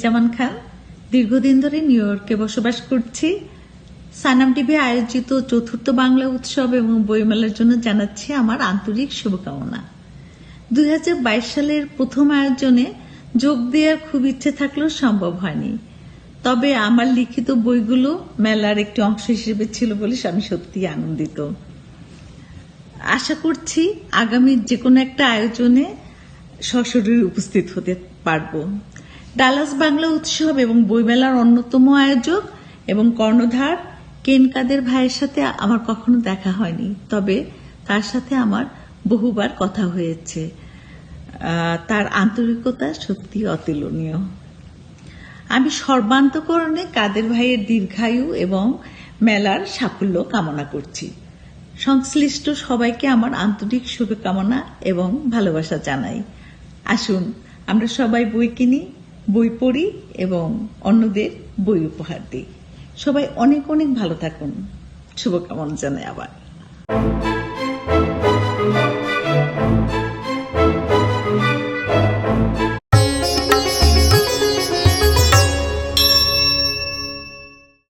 জামান খান। দীর্ঘদিন ধরে নিউ ইয়র্কে বসবাস করছি। সানাম টিভি আয়োজিত চতুর্থ বাংলা উৎসব এবং বইমেলার জন্য জানাচ্ছি আমার আন্তরিক শুভকামনা। দু হাজার বাইশ সালের প্রথম আয়োজনে যোগ দেওয়ার খুব ইচ্ছে থাকলেও সম্ভব হয়নি। তবে আমার লিখিত বইগুলো মেলার একটি অংশ হিসেবে ছিল বলে আমি সত্যি আনন্দিত। আশা করছি আগামী যে কোনো একটা আয়োজনে সশরীরে উপস্থিত হতে পারব। ডালাস বাংলা উৎসব এবং বইমেলার অন্যতম আয়োজক এবং কর্ণধার কেন কাদের ভাইয়ের সাথে আমার কখনো দেখা হয়নি। তবে তার সাথে আমার বহুবার কথা হয়েছে। তার আন্তরিকতা সত্যি অতুলনীয়। আমি সর্বান্তকরণে কাদের ভাইয়ের দীর্ঘায়ু এবং মেলার সাফল্য কামনা করছি। সংশ্লিষ্ট সবাইকে আমার আন্তরিক শুভকামনা এবং ভালোবাসা জানাই। আসুন, আমরা সবাই বই কিনি বই পড়ি এবং অন্যদের বই উপহার দিই। সবাই অনেক অনেক ভালো থাকুন। শুভকামনা জানাই আবার।